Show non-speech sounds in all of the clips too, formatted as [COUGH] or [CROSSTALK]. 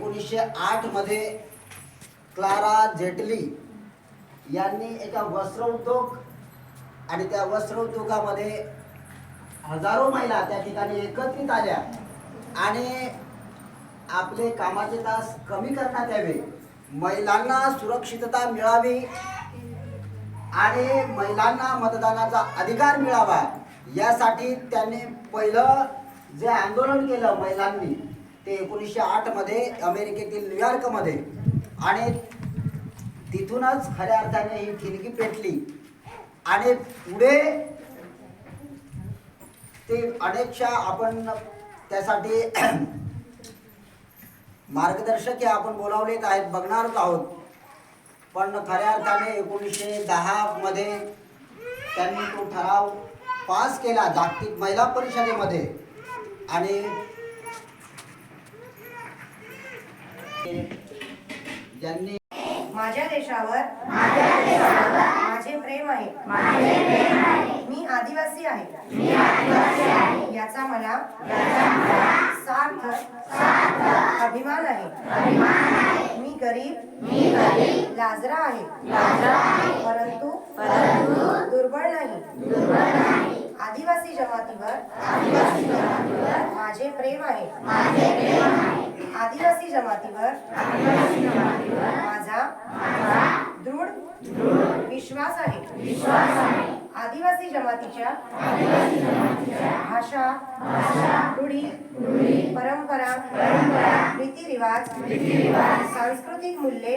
एकोणीसशे आठमध्ये क्लारा जेटली यांनी एका वस्त्रोद्योग आणि त्या वस्त्रोद्योगामध्ये हजारो महिला त्या ठिकाणी एकत्रित आल्या आणि आपले कामाचे तास कमी करण्यात यावे. महिलांना सुरक्षितता मिळावी आणि महिलांना मतदानाचा अधिकार मिळावा. यासाठी त्यांनी पहिलं जे आंदोलन केलं महिलांनी ते एकोणीसशे आठमध्ये अमेरिकेतील न्यूयॉर्कमध्ये आणि तिथूनच खऱ्या अर्थाने ही ठिणगी पेटली. आणि पुढे ते अनेकशा आपण त्यासाठी [CLEARS THROAT] मार्गदर्शक हे आपण बोलावलेत आहेत बघणारच आहोत. पण खऱ्या अर्थाने एकोणीसशे दहामध्ये त्यांनी तो ठराव पास केला जागतिक महिला परिषदेमध्ये. आणि ज्यांनी माझ्या देशावर माझे प्रेम आहे. मी आदिवासी आहे. याचा मला सार्थ अभिमान आहे. मी गरीब लाजरा आहे. परंतु दुर्बळ नाही. आदिवासी जमातीवर माझे प्रेम आहे. आदिवासी जमातीवर माझा दृढ विश्वास आहे. आदिवासी जमातीच्या भाषा रूढी परंपरा रीतिरिवाज सांस्कृतिक मूल्ये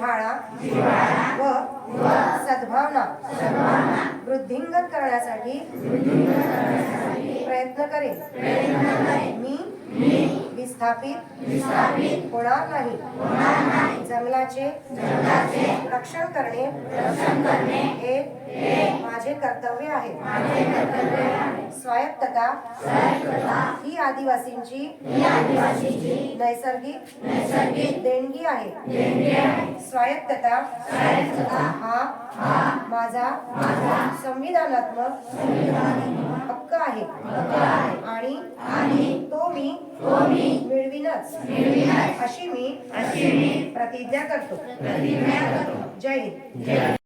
जिव्हाळा व सद्भावना वृद्धिंगत करण्यासाठी प्रयत्न करेन. मी विस्थापित होणार नाही. जंगलाचे रक्षण करणे हे माझे कर्तव्य आहे. स्वायत्तता ही आदिवासींची नैसर्गिक देणगी आहे. स्वायत्तता हा माझा संविधानात्मक हक्क आहे. आणि तो मी मिळविनच अशी मी प्रतिज्ञा करतो. जय हिंद.